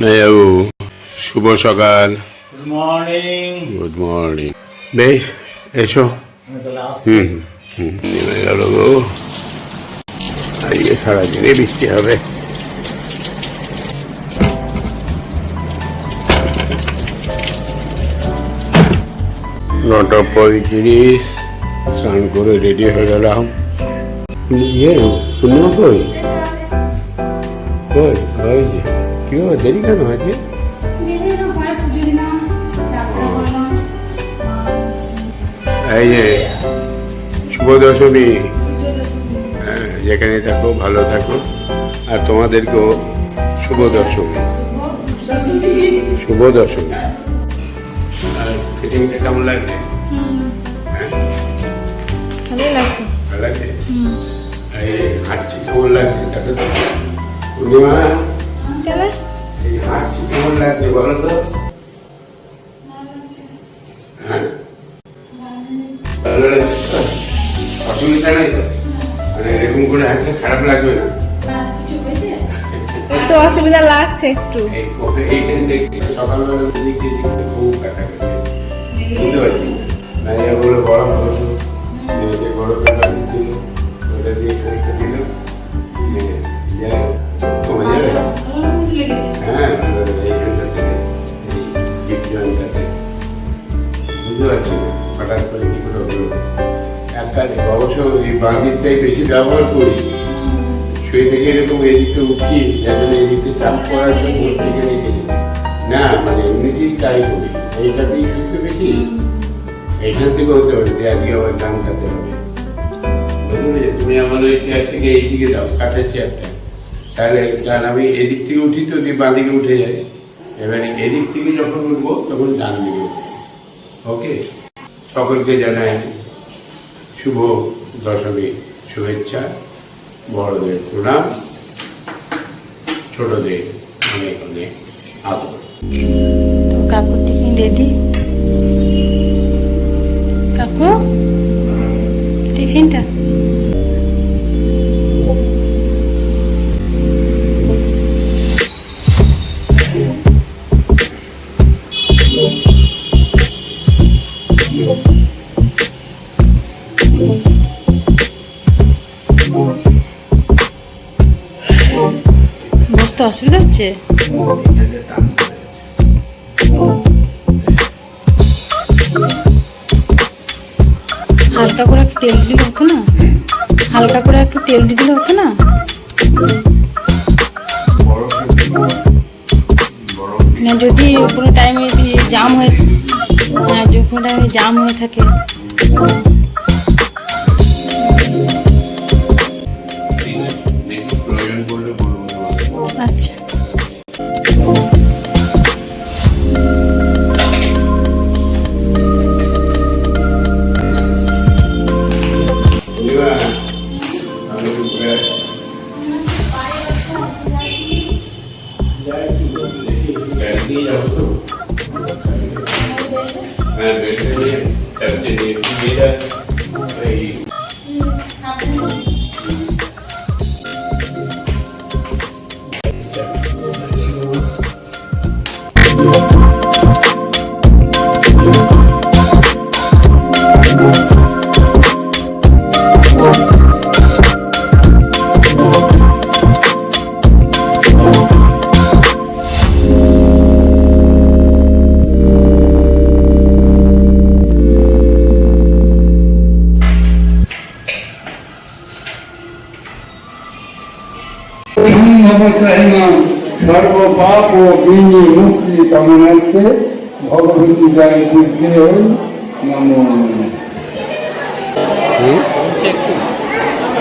মেয়াবু শুভ সকাল। Good morning good morning বেশ এসো। হুম হুম নেমে গেল গো। আজকে সারাদিনে বৃষ্টি হবে। নটা পঁয়ত্রিশ স্নান করে রেডি হয়ে গেলাম। ইয়ে পূর্ণিমা কই? কই? ওই যে কি হলো, দেরি কেন আছে এই যে শুভ দশমী। হ্যাঁ, যেখানে থাকো ভালো থাকো। আর তোমাদেরকেও শুভ দশমী। শুভ দশমী। আর ফিটিংটা কেমন লাগছে? হ্যাঁ, ভালোই লাগছে। ভালো লাগছে? এই হাঁটছি কেমন লাগছে? পূর্ণিমা? হাঁটছি কেমন লাগছে বলো তো? হ্যাঁ? অসুবিধা নেই তো? মানে এরকম করে হাঁটলে খারাপ লাগবে না? একটু অসুবিধা লাগছে একটু। এই কফি সকালবেলা দিক দিয়ে খুব কাটা গেছে। বুঝতে পারছি? গরম যে গরম কাটা ছিল ওটা দিয়ে খানিকটা দিল দিয়ে যাই হোক, কমে যাবে। হ্যাঁ না হঠাৎ করে করে হলো? অবশ্য এই বেশি ব্যবহার করি। শুয়ে থেকে এরকম এদিকে চাপ করার জন্য থেকে রেখে না মানে এমনিতেই তাই করি। শুতে বেশি থেকে হতে পারে আবার গান হবে। তুমি আমার ওই চেয়ার থেকে এইদিকে দাও কাঠের চেয়ারটা তাহলে কারণ আমি এদিক থেকে উঠি তো দিয়ে বাঁ দিকে উঠে যাই। এবারে এদিক থেকে যখন উঠবো, তখন ডান দিকে ওকে। সকলকে জানাই শুভ দশমী শুভেচ্ছা। বড়দের প্রণাম। ছোটদের অনেক অনেক আদর। টিফিন রেডি কাকু, টিফিনটা? অসুবিধা হচ্ছে? হালকা করে একটু তেল দিলে হতো না? হালকা করে একটু তেল দিলে হতো না? যদি কোনো টাইমে জাম হয়ে কোনো টাইমে জাম হয়ে থাকে। হ্যাঁ, ব্যাগটা নিয়ে, ব্রহ্মচারিণাম সর্বপাপ ও বিনি মুক্তি কামনার্থে ভগবতী হই নমো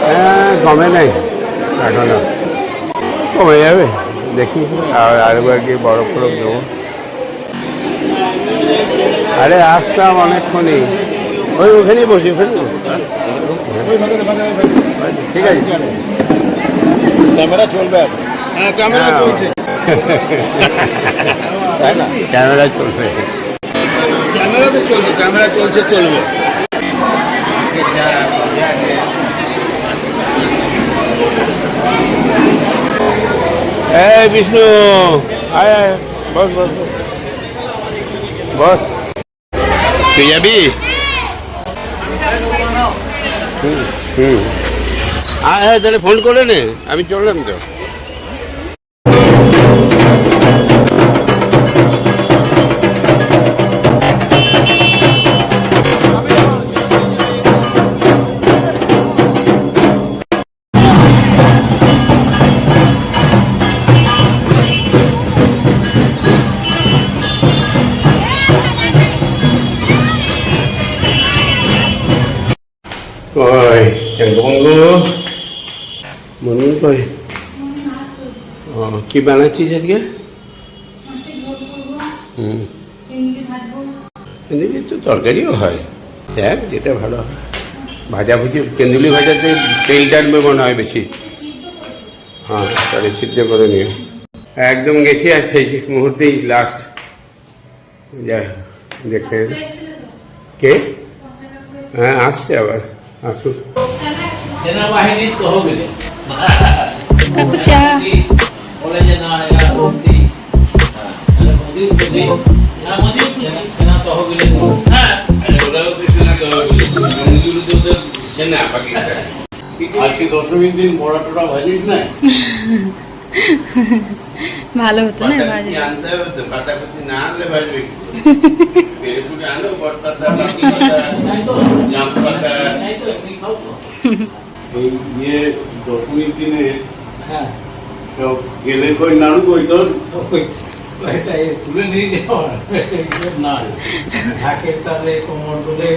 হ্যাঁ কমে নাই। এখনও। কমে যাবে। দেখি। আর আরেকবার কি বরফ ফরফ দেবো। আরে আসতাম অনেকক্ষণই। ওই ওখানেই বসি ওখানে ঠিক আছে। ক্যামেরা চলবে এখন। হ্যাঁ ক্যামেরা চলছে। তাই না ক্যামেরা চলবে ক্যামেরা তো চলছে ক্যামেরা চলছে চলবে। এই বিষ্ণু আয় আয় বস বস বস। তুই যাবি? হুম হুম। আয় হ্যাঁ তাহলে ফোন করে নে আমি চললাম তো। কি বানাচ্ছিস আজকে? হুম। কেন্দুলি তো তরকারিও হয়। দেখ যেটা ভালো হয়। ভাজা ভুজি কেন্দুলি ভাজাতে তেল টানবে মনে হয় বেশি। হ্যাঁ তাহলে সিদ্ধ করে নিও। একদম গেছি আর সেই মুহূর্তেই লাস্ট যা দেখে কে? হ্যাঁ আসছে আবার। আসুক। সেনাবাহিনীর তহবিলে। কাকু চা। বলে যে না এরা ভর্তি হ্যাঁ, তাহলে মোদিও খুশি। না মোদিও খুশি। সেনা তহবিলে হ্যাঁ। আজকে দশমীর দিন বড়া টোড়া ভাজিস না? ভালো হতো না ভাজি। আনতে হবে তো পাতাপতি না আনলে ভাজবে? পেরেপুরে আনো বটপাতা জাম পাতা। এই ইয়ে দশমীর দিনে হ্যাঁ। গেলে কই নাড়ু কই তোর? তুলে নিয়ে না। কোমর তুলে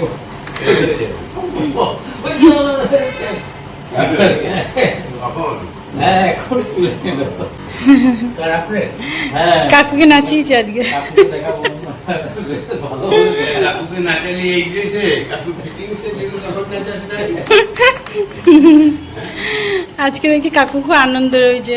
কখন হ্যাঁ হ্যাঁ। কাকুকে নাচিয়েছে আজকে। কাকুকে নাচালি এই ড্রেসে কাকু ফিটিংসে যেগুলো তখন নাচাস না আজকে দেখছি কাকু খুব আনন্দ রয়েছে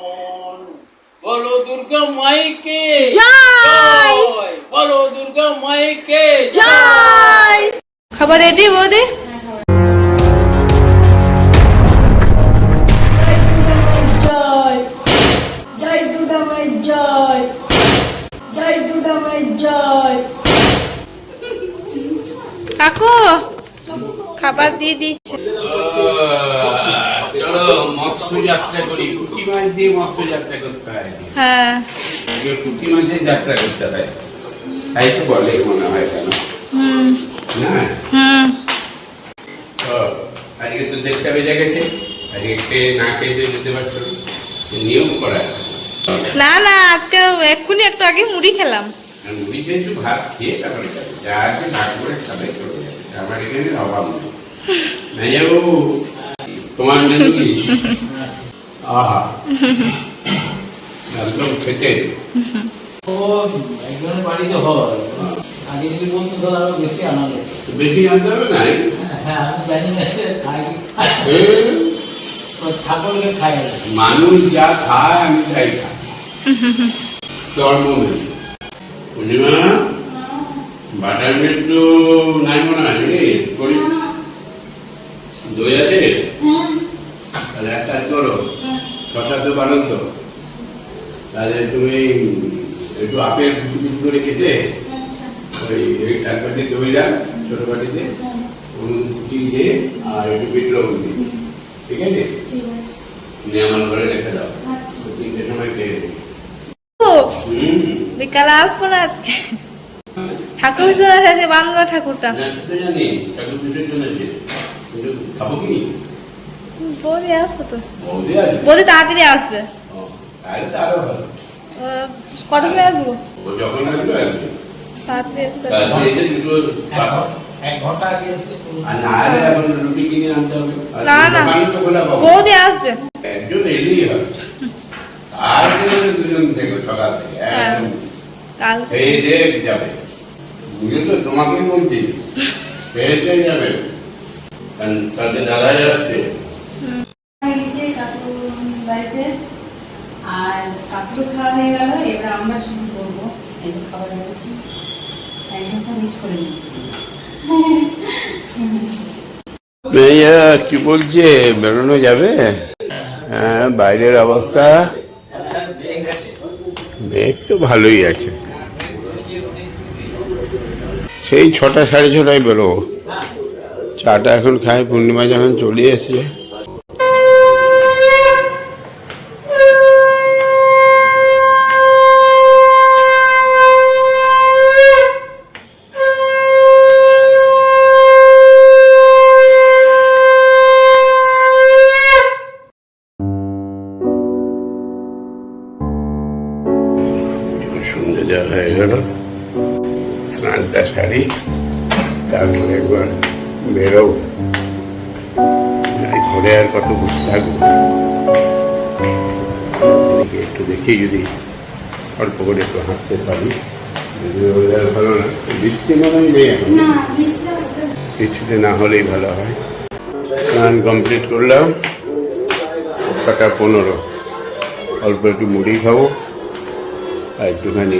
বলো দুর্গা মাইকে। জয়। বলো দুর্গা মাইকে। খাবার রেডি বৌদি? জয়। জয় জয়। জয় জয়। কাকু খাবার দিয়ে দিচ্ছে চলো মৎস্য যাত্রা করি পুঁটি মাছ দিয়ে মৎস্য যাত্রা করতে হয়। হ্যাঁ। পুঁটি মাছের যাত্রা করতে হয়। তাই তো বলে মনে হয় কেন না? আজকে তো বেজে গেছে। আজকে খেয়ে না খেয়ে যেতে পারছ নিয়ম করা। না না আজকে এক্ষুনি একটু আগে মুড়ি খেলাম। আর মুড়িতে একটু ভাত খেয়ে তারপরে যাবে। যা আছে ভাগ করে খাবে চলে যাবে। আমার এখানে অভাব নেই। নাই যাব তোমার জন্য আহা। একদম খেতে ও একজনের বাড়িতে হয়। আগে যদি বলতো তাহলে আরও বেশি আনন্দ বেশি আনতে হবে না হ্যাঁ আমি জানি না সে খায় কি খায়। মানুষ যা খায় আমি তাই খাই। চর্ম পূর্ণিমা বাটার মিল্ক তো নাই মনে হয় নাকি? করি দই আছে তাহলে এক কাজ করো শশা তো বানান তো। তাহলে তুমি একটু আপেল কুচি কুচি করে কেটে ওই এক বাটি দই রাখ ছোটো বাটিতে কুচি দিয়ে আর একটু বিট লবণ দিয়ে। ঠিক আছে? আমার ঘরে রেখে দাও। তিনটে সময় খেয়ে। বিকালে আসব না আজকে। ঠাকুর চলে আছে বাংলা ঠাকুরটা। জানি ঠাকুর খাব কি বৌদি আসব তো। বৌদি আছে বৌদি তাড়াতাড়ি আসবে। ও, তাহলে তো আরও ভালো। আহ, সময় আসব? না না বৌদি একজন এলেই হবে। আর দুজন থেকে সকাল? থেকে এই যাবে। বুঝলে তো? তোমাকেই বলছি। পেয়েছে যাবে। কারণ তাতে দাদা যাচ্ছে। গেছে কাকুর বাড়িতে আর কাকুর খাওয়া হয়ে গেল এবার আমরা শুরু করব এই খাবার বেরোচ্ছি একদম মিস করে মেয়া কি বলছে? বেরোনো যাবে? হ্যাঁ বাইরের অবস্থা? মেঘ তো ভালোই আছে। সেই ছটা সাড়ে ছটায় বেরোবো। চাটা এখন খাই পূর্ণিমা যখন চলে এসছে। অল্প করে একটু হাঁটতে পারি। ওয়েদার ভালো না বৃষ্টি মনে নেই এখন। না হলেই ভালো হয়। স্নান কমপ্লিট করলাম। ছটা পনেরো। অল্প একটু মুড়ি খাব। আর একটুখানি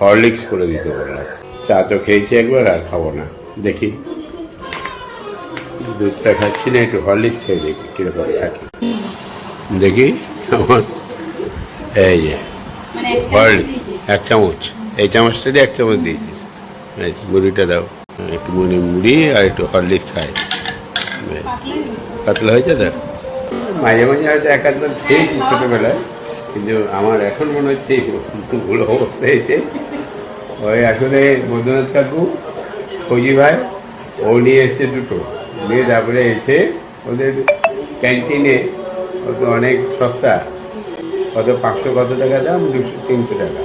হরলিক্স করে দিতে পারলাম চা তো খেয়েছি একবার আর খাব না। দেখি। দুধটা খাচ্ছি না একটু হরলিক্স খেয়ে দেখি কীরকম থাকি দেখি। আমার এই যে। মানে এক চামচ এই চামচটা দিয়ে এক চামচ দিয়েছিস। মুড়িটা দাও। একটু মুড়ি মুড়ি আর একটু হরলিক্স খাই। পাতলা হয়েছে তো? মাঝে মাঝে হয়তো এক আধবার খেয়েছি ছোটোবেলায় কিন্তু আমার এখন মনে হচ্ছে ভুল অবস্থা হয়েছে। ওই আসলে বৈদ্যনাথ কাকু ফৌজি ভাই ও নিয়ে এসছে দুটো। নিয়ে তারপরে এসে ওদের ক্যান্টিনে কত অনেক সস্তা। কত পাঁচশো কত টাকা দাম দুশো তিনশো টাকা।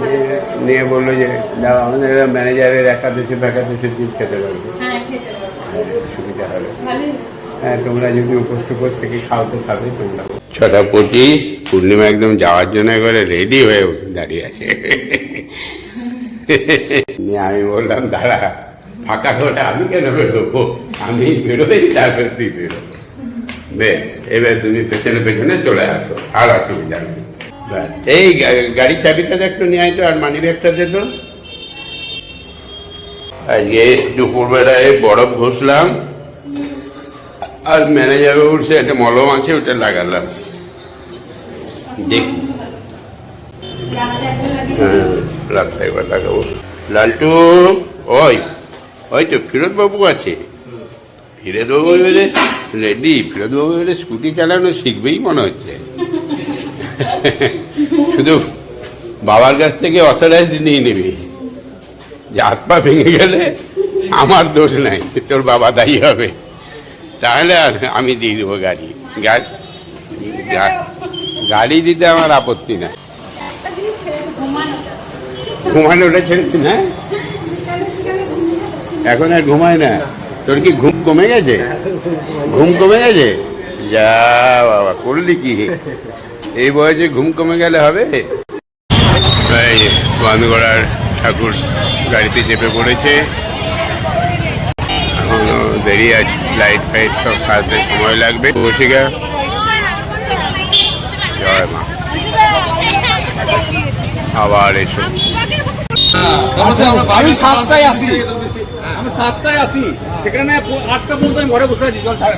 নিয়ে- নিয়ে বলল যে দাও আমাদের ম্যানেজারের একাদশী ফেকাদশী দিন খেতে পারবে। হ্যাঁ খেতে পারব। হ্যাঁ, সুবিধা হবে। হ্যাঁ তোমরা যদি উপোস টুপোস থেকে খাও তো খাবে তোমরা। ছটা পঁচিশ পূর্ণিমা একদম যাওয়ার জন্য একবারে রেডি হয়ে দাঁড়িয়ে আছে। নিয়ে আমি বললাম দাঁড়া ফাঁকা করে আমি কেন বেরোবো? আমি বেরোই তারপর তুই বেরো বেশ এবার তুমি পেছনে পেছনে চলে আসো, আর অসুবিধা নেই এই গাড়ির চাবিটা দেখতো নিয়ে আয় তো, আর মানি ব্যাগটা দে তো। আজকে দুপুরবেলায় বরফ ঘষলাম, আর ম্যানেজার উঠছে, একটা মলম আছে, ওটা লাগালাম। দেখ। হ্যাঁ রাস্তায় একবার লাগাবো। লালটু, ওই ওই তো ফিরোজ বাবু আছে। ফিরোজ বাবু এবারে রেডি, ফিরোজ বাবু এবারে স্কুটি চালানো শিখবেই মনে হচ্ছে। শুধু বাবার কাছ থেকে অথরাইজ নিয়ে নিবি। যে হাত পা ভেঙে গেলে আমার দোষ নাই, তোর বাবা দায়ী হবে। তাহলে আর আমি দিয়ে দেবো গাড়ি। গাড়ি দিতে আমার আপত্তি নাই। ঘুমানোটা ছেড়েছি না এখন আর ঘুমায় না। তোর কি ঘুম কমে গেছে? ঘুম কমে গেছে? যা বাবা, করলি কি? এই বয়সে ঘুম কমে গেলে হবে? এই বান্ধগড়ার ঠাকুর গাড়িতে চেপে পড়েছে। দেরি আছে লাইট ফাইট সব সাজতে সময় লাগবে। বসে গা মা। আবার এসো। আমি সাতটায় আসি। আমি সাতটায় আসি। সেখানে আটটা পর্যন্ত আমি ঘরে বসে আছি জল ছাড়ে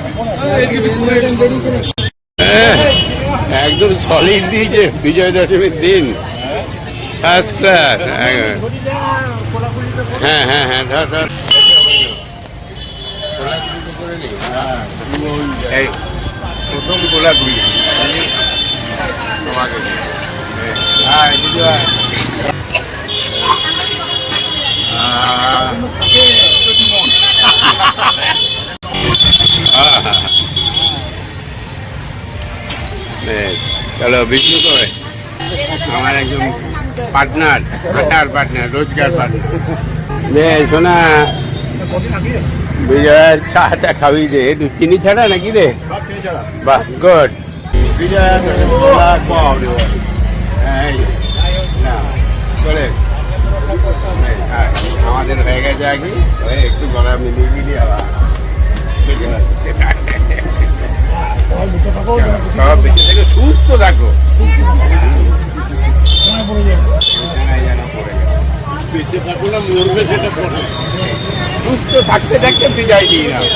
হ্যাঁ, একদম সলিড দিয়েছে বিজয় দশমীর দিন। ফার্স্ট ক্লাস হ্যাঁ। হ্যাঁ হ্যাঁ ধর ধর। প্রথম গোলাগুলি। তোমাকে। হ্যাঁ চলো বিষ্ণু কবে আমার একজন পার্টনার, হাঁটার পার্টনার, রোজগার পার্টনার। বে শোনা, বিজয়ের চাটা খাবি দে একটু চিনি ছাড়া নাকি রে? বাহ গুড বিজয় তোকে বলা কম রে। এই, নাও, করে অপারেশন হয়ে গেছে আগে একটু গলা মিলিয়ে মিলিয়ে আবার সুস্থ থাকো। না সুস্থ থাকতে থাকতে বিদায় দিয়ে তাই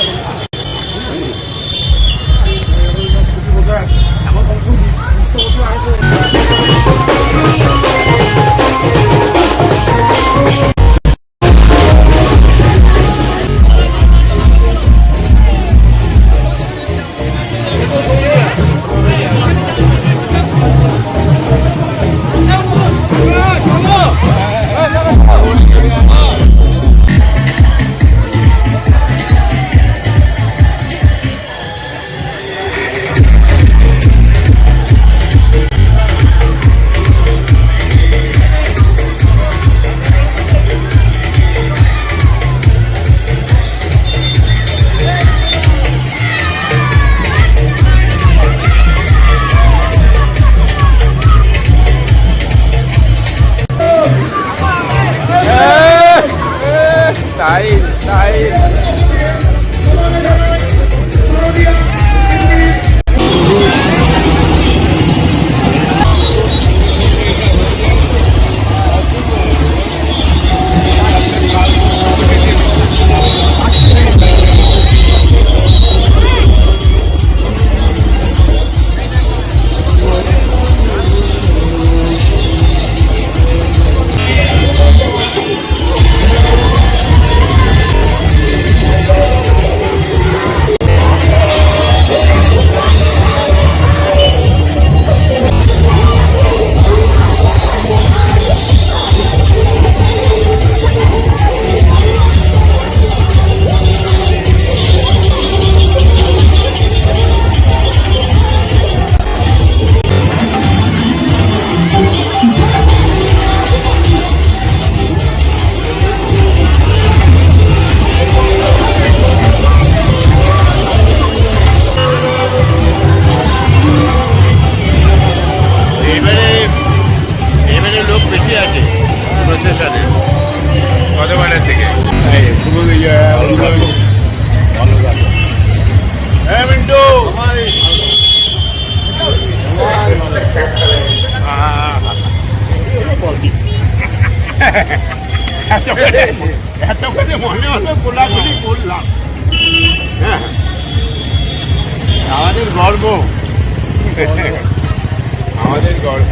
এত মনে হলো গোলাগুলি করলাম হ্যাঁ। আমাদের গর্ব আমাদের গর্ব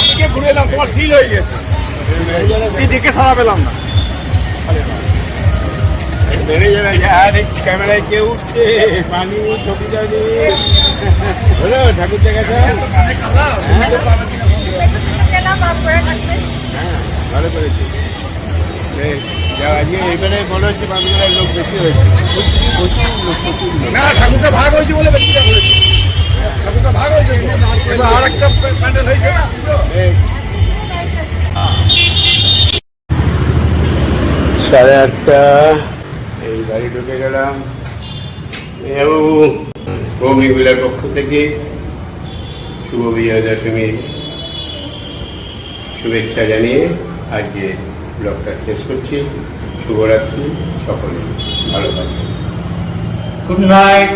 আজকে ঘুরে এলাম তোমার সিল হয়ে গেছে এই দেখে সারা পেলাম না বেড়ে যাবে আরে ক্যামেরায় কে উঠছে পানি ছবি জানি হলো ঠাকুর হ্যাঁ ভালো করেছি। আজকে এবারে মনে হচ্ছে বাংলার লোক বেশি হয়েছে। না ঠাকুরটা ভাগ হয়েছে বলে বেশিটা বলেছি। ঠাকুরটা ভাগ হয়েছে আর একটা প্যান্ডেল হয়েছে। না সাড়ে আটটা। এই বাড়ি ঢুকে গেলাম। এবং কৌমিগুলার পক্ষ থেকে শুভ বিজয়া দশমীর শুভেচ্ছা জানিয়ে আজকে ব্লগটা শেষ করছি। শুভরাত্রি সকলে ভালো থাকবেন। Good night